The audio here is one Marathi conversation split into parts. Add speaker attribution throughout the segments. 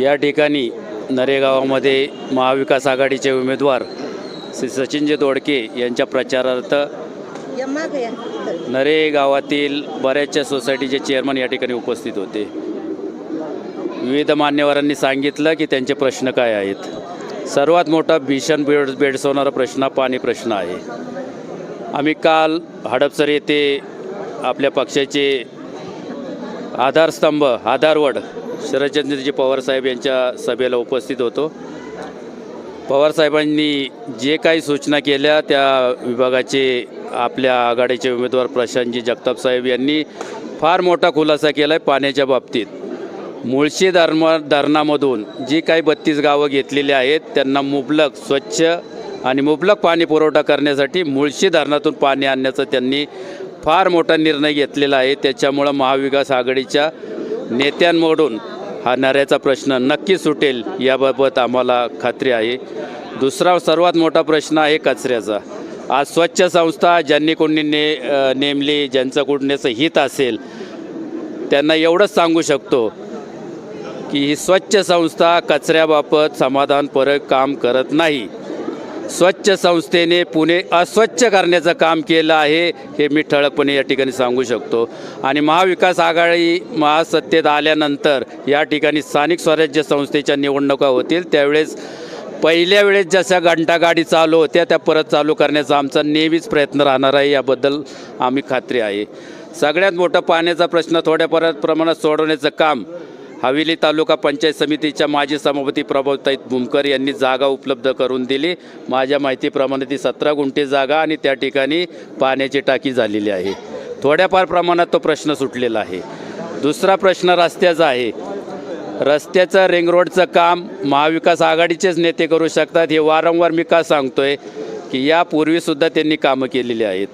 Speaker 1: या ठिकाणी नरेगावामध्ये महाविकास आघाडीचे उमेदवार श्री सचिनजी दोडके यांच्या प्रचारार्थ नरे गावातील बऱ्याचशा सोसायटीचे चेअरमन या ठिकाणी उपस्थित होते. विविध मान्यवरांनी सांगितलं की त्यांचे प्रश्न काय आहेत. सर्वात मोठा भीषण बेड बेडसवणारा प्रश्न पाणी प्रश्न आहे. आम्ही काल हडपसर येथे आपल्या पक्षाचे आधारस्तंभ आधारवड शरदचंद्रजी पवारसाहेब यांच्या सभेला उपस्थित होतो. पवारसाहेबांनी जे काही सूचना केल्या त्या विभागाचे आपल्या आघाडीचे उमेदवार प्रशांतजी जगताप साहेब यांनी फार मोठा खुलासा केला आहे पाण्याच्या बाबतीत. मुळशी धर्म धरणामधून जी काही बत्तीस गावं घेतलेली आहेत त्यांना मुबलक स्वच्छ आणि मुबलक पाणी पुरवठा करण्यासाठी मुळशी धरणातून पाणी आणण्याचा त्यांनी फार मोठा निर्णय घेतलेला आहे. त्याच्यामुळं महाविकास आघाडीच्या नेत्यांमधून हा नऱ्याचा प्रश्न नक्की सुटेल याबाबत आम्हाला खात्री आहे. दुसरा सर्वात मोठा प्रश्न आहे कचऱ्याचा. आज स्वच्छ संस्था ज्यांनी कोणी ने नेमली ज्यांचं कुठण्याचं हित असेल त्यांना एवढंच सांगू शकतो की ही स्वच्छ संस्था कचऱ्याबाबत समाधानपरक काम करत नाही. स्वच्छ संस्थेने पुणे अस्वच्छ करण्याचं काम केलं आहे हे मी ठळकपणे या ठिकाणी सांगू शकतो. आणि महाविकास आघाडी महासत्तेत आल्यानंतर या ठिकाणी स्थानिक स्वराज्य संस्थेच्या निवडणुका होतील. त्यावेळेस पहिल्या वेळेस जशा घंटागाडी चालू होत्या त्या परत चालू करण्याचा आमचा नेहमीच प्रयत्न राहणार आहे याबद्दल आम्ही खात्री आहे. सगळ्यात मोठा पाण्याचा प्रश्न थोड्या परत प्रमाणात सोडवण्याचं काम हवेली तालुका पंचायत समितीच्या माजी सभापती प्रभावताई भूमकर यांनी जागा उपलब्ध करून दिली. माझ्या माहितीप्रमाणे ती सतरा गुंठे जागा आणि त्या ठिकाणी पाण्याची टाकी झालेली आहे. थोड्याफार प्रमाणात तो प्रश्न सुटलेला आहे. दुसरा प्रश्न रस्त्याचा आहे. रस्त्याचं रिंग रोडचं काम महाविकास आघाडीचेच नेते करू शकतात हे वारंवार मी का सांगतोय? की यापूर्वीसुद्धा त्यांनी कामं केलेली आहेत.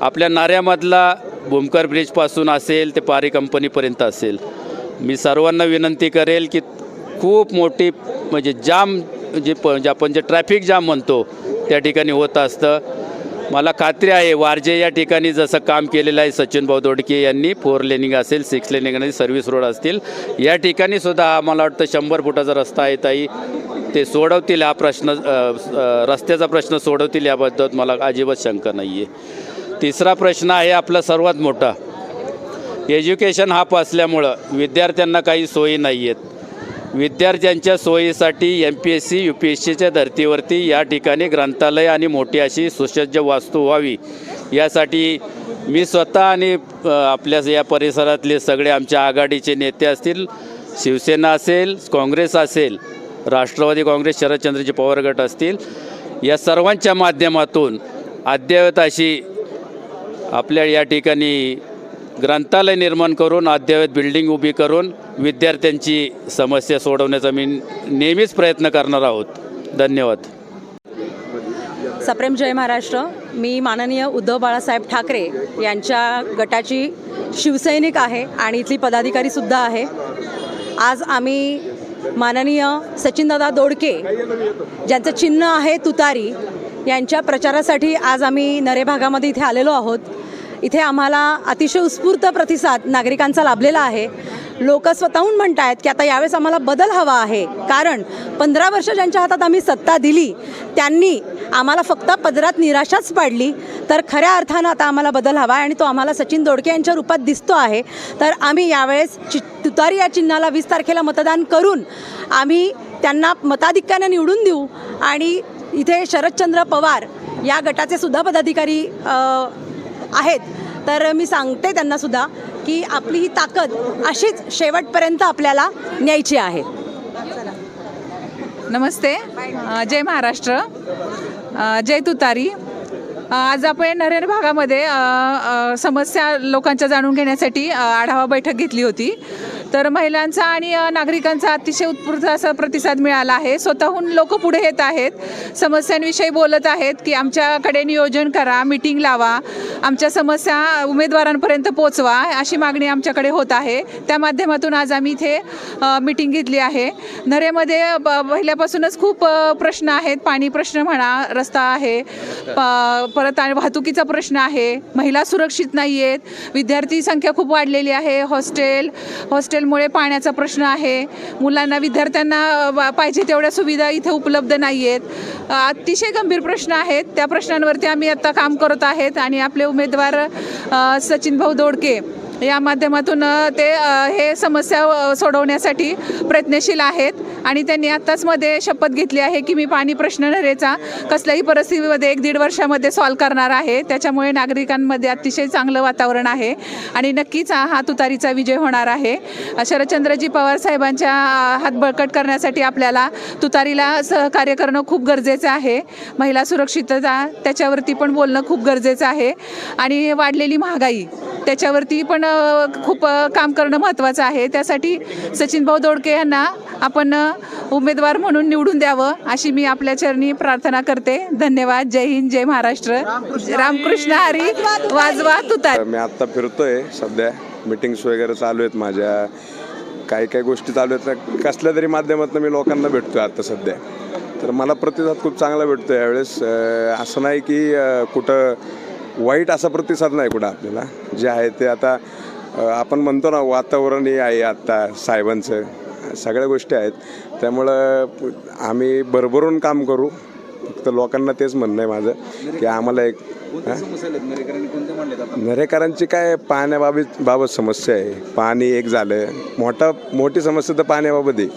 Speaker 1: आपल्या नाऱ्यामधला भूमकर ब्रिजपासून असेल ते पारी कंपनीपर्यंत असेल. मी सर्वांना विनंती करेल की खूप मोठी म्हणजे जाम जे प जे आपण जे ट्रॅफिक जाम म्हणतो त्या ठिकाणी होत असतं. मला खात्री आहे वारजे या ठिकाणी जसं काम केलेलं आहे सचिन भाऊ दोडके यांनी फोर लेनिंग असेल सिक्स लेनिंग आणि सर्व्हिस रोड असतील या ठिकाणी सुद्धा मला वाटतं शंभर फुटाचा रस्ता आहे ताई. ते सोडवतील हा प्रश्न रस्त्याचा प्रश्न सोडवतील याबद्दल मला अजिबात शंका नाही आहे तिसरा प्रश्न आहे आपला सर्वात मोठा. एज्युकेशन हाप असल्यामुळं विद्यार्थ्यांना काही सोयी नाही आहेत विद्यार्थ्यांच्या सोयीसाठी M P S C U P S सीच्या धर्तीवरती या ठिकाणी ग्रंथालय आणि मोठी अशी सुसज्ज वास्तू व्हावी. यासाठी मी स्वतः आणि आपल्या या परिसरातले सगळे आमच्या आघाडीचे नेते असतील शिवसेना असेल काँग्रेस असेल राष्ट्रवादी काँग्रेस शरदचंद्रजी पवार गट असतील या सर्वांच्या माध्यमातून अद्ययावत अशी आपल्या या ठिकाणी ग्रंथालय निर्माण करून अद्ययावत बिल्डिंग उभी करून विद्यार्थ्यांची समस्या सोडवण्याचा मी नेहमीच प्रयत्न करणार आहोत. धन्यवाद.
Speaker 2: सप्रेम जय महाराष्ट्र. मी माननीय उद्धव बाळासाहेब ठाकरे यांच्या गटाची शिवसैनिक आहे आणि इथली पदाधिकारीसुद्धा आहे. आज आम्ही माननीय सचिनदादा दोडके ज्यांचं चिन्ह आहे तुतारी यांच्या प्रचारासाठी आज आम्ही नरे भागामध्ये इथे आलेलो आहोत. इथे आम्हाला अतिशय उत्स्फूर्त प्रतिसाद नागरिकांचा लाभलेला आहे. लोक स्वतःहून म्हणत आहेत की आता यावेळेस आम्हाला बदल हवा आहे. कारण पंधरा वर्ष ज्यांच्या हातात आम्ही सत्ता दिली त्यांनी आम्हाला फक्त पदरात निराशाच पाडली. तर खऱ्या अर्थानं आता आम्हाला बदल हवा आहे आणि तो आम्हाला सचिन दोडके यांच्या रूपात दिसतो आहे. तर आम्ही यावेळेस चि तुतारी या चिन्हाला वीस तारखेला मतदान करून आम्ही त्यांना मताधिक्याने निवडून देऊ. आणि इथे शरदचंद्र पवार या गटाचे सुद्धा पदाधिकारी आहेत. तर मी सांगते त्यांना सुद्धा की आपली ही ताकद अशीच शेवटपर्यंत आपल्याला न्यायची आहे.
Speaker 3: नमस्ते. जय महाराष्ट्र. जय तुतारी. आज आपण नरेर भागामध्ये समस्या लोकांच्या जाणून घेण्यासाठी आढावा बैठक घेतली होती. तर महिलांचा आणि नागरिकांचा अतिशय उत्स्फूर्त असा प्रतिसाद मिळाला आहे. स्वतःहून लोक पुढे येत आहेत समस्यांविषयी बोलत आहेत की आमच्याकडे नियोजन करा मिटिंग लावा आमच्या समस्या उमेदवारांपर्यंत पोचवा अशी मागणी आमच्याकडे होत आहे. त्या माध्यमातून आज आम्ही इथे मिटिंग घेतली आहे. नरेमध्ये ब- पहिल्यापासूनच खूप प्रश्न आहेत. पाणी प्रश्न म्हणा रस्ता आहे प- परत आणि वाहतुकीचा प्रश्न आहे. महिला सुरक्षित नाही आहेत विद्यार्थी संख्या खूप वाढलेली आहे. हॉस्टेल हॉस्टेलमुळे पाण्याचा प्रश्न आहे. मुलांना विद्यार्थ्यांना वा- पाहिजे तेवढ्या सुविधा इथे उपलब्ध नाही आहेत अतिशय गंभीर प्रश्न आहेत. त्या प्रश्नांवरती आम्ही आत्ता काम करत आहेत आणि आपले उमेदवार सचिन भाऊ दोडके या माध्यमातून ते हे समस्या सोडवण्यासाठी प्रयत्नशील आहेत. आणि त्यांनी आत्ताच मध्ये शपथ घेतली आहे की मी पाणी प्रश्न नरेचा कसल्याही परिस्थितीमध्ये एक दीड वर्षामध्ये सॉल्व करणार आहे. त्याच्यामुळे नागरिकांमध्ये अतिशय चांगलं वातावरण आहे. आणि नक्कीच हा तुतारीचा विजय होणार आहे. शरदचंद्रजी पवार साहेबांच्या हात बळकट करण्यासाठी आपल्याला तुतारीला सहकार्य करणं खूप गरजेचं आहे. महिला सुरक्षितता त्याच्यावरती पण बोलणं खूप गरजेचं आहे. आणि वाढलेली महागाई त्याच्यावरती पण खूप काम करणं महत्त्वाचं आहे. त्यासाठी सचिन भाऊ दोडके यांना आपण उमेदवार म्हणून निवडून द्यावं अशी मी आपल्या चरणी प्रार्थना करते. धन्यवाद. जय हिंद जय महाराष्ट्र. रामकृष्ण. हरी. वाजवा तुतारी.
Speaker 4: मी आत्ता फिरतोय. सध्या मिटिंग्स वगैरे चालू आहेत माझ्या. काही काही गोष्टी चालू आहेत. ना कसल्या तरी माध्यमातून मी लोकांना भेटतोय आता सध्या. तर मला प्रतिसाद खूप चांगला भेटतो यावेळेस. असं नाही की कुठं वाईट असा प्रतिसाद नाही कुठं आपल्याला. जे आहे ते आता आपण म्हणतो ना वातावरण हे आहे आत्ता साहेबांचं. सगळ्या गोष्टी आहेत. त्यामुळं आम्ही भरभरून काम करू. फक्त लोकांना तेच म्हणणं आहे माझं की आम्हाला एक? नरेकरांची काय पाण्याबाबत बाबत समस्या आहे? पाणी एक झालं. मोठा मोठी समस्या तर पाण्याबाबत आहे.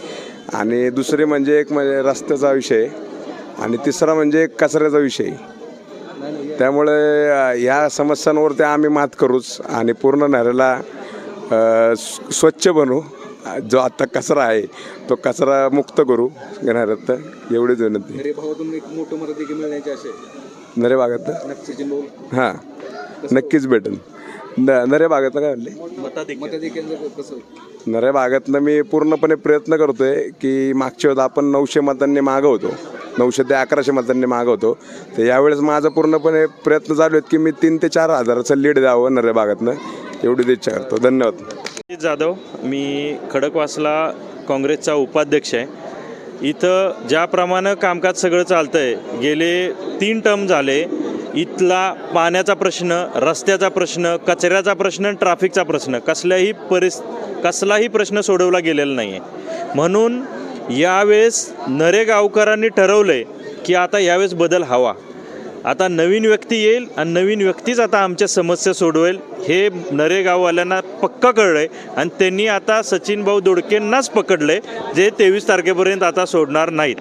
Speaker 4: आणि दुसरी म्हणजे एक म्हणजे रस्त्याचा विषय. आणि तिसरा म्हणजे कचऱ्याचा विषय. त्यामुळे या समस्यांवरती आम्ही मात करूच. आणि पूर्ण नरेला स्वच्छ बनवू जो आता कचरा आहे तो कचरा मुक्त करू. घेणाऱ्यात एवढीच विनंती.
Speaker 5: नरे भावातून एक मोठं मत देखील मिळण्याची आशा आहे.
Speaker 4: नरे भागात? हां. नक्कीच भेटेल. न नरे भागातनं काय म्हणले? नऱ्या भागातनं मी पूर्णपणे प्रयत्न करतोय की मागच्या वेळेस आपण नऊशे मतांनी मागं होतो. नऊशे ते अकराशे मतांनी मागं होतो. तर यावेळेस माझा पूर्णपणे प्रयत्न चालू आहेत की मी तीन ते चार हजाराचं लीड द्यावं नऱ्या भागातनं. एवढीच इच्छा करतो धन्यवाद.
Speaker 6: जाधव मी खडकवासला काँग्रेसचा उपाध्यक्ष आहे. इथं ज्याप्रमाणे कामकाज सगळं चालतं आहे गेले तीन टर्म झाले. इथला पाण्याचा प्रश्न रस्त्याचा प्रश्न कचऱ्याचा प्रश्न ट्रॅफिकचा प्रश्न कसल्याही परिस कसलाही प्रश्न सोडवला गेलेला नाही आहे म्हणून यावेळेस नरेगावकरांनी ठरवलं आहे की आता यावेळेस बदल हवा. आता नवीन व्यक्ती येईल आणि नवीन व्यक्तीच आता आमच्या समस्या सोडवेल. हे नरेगाववाल्यांना पक्का कळलं आहे आणि त्यांनी आता सचिन भाऊ दोडकेंनाच पकडलं आहे जे तेवीस तारखेपर्यंत आता सोडणार नाहीत.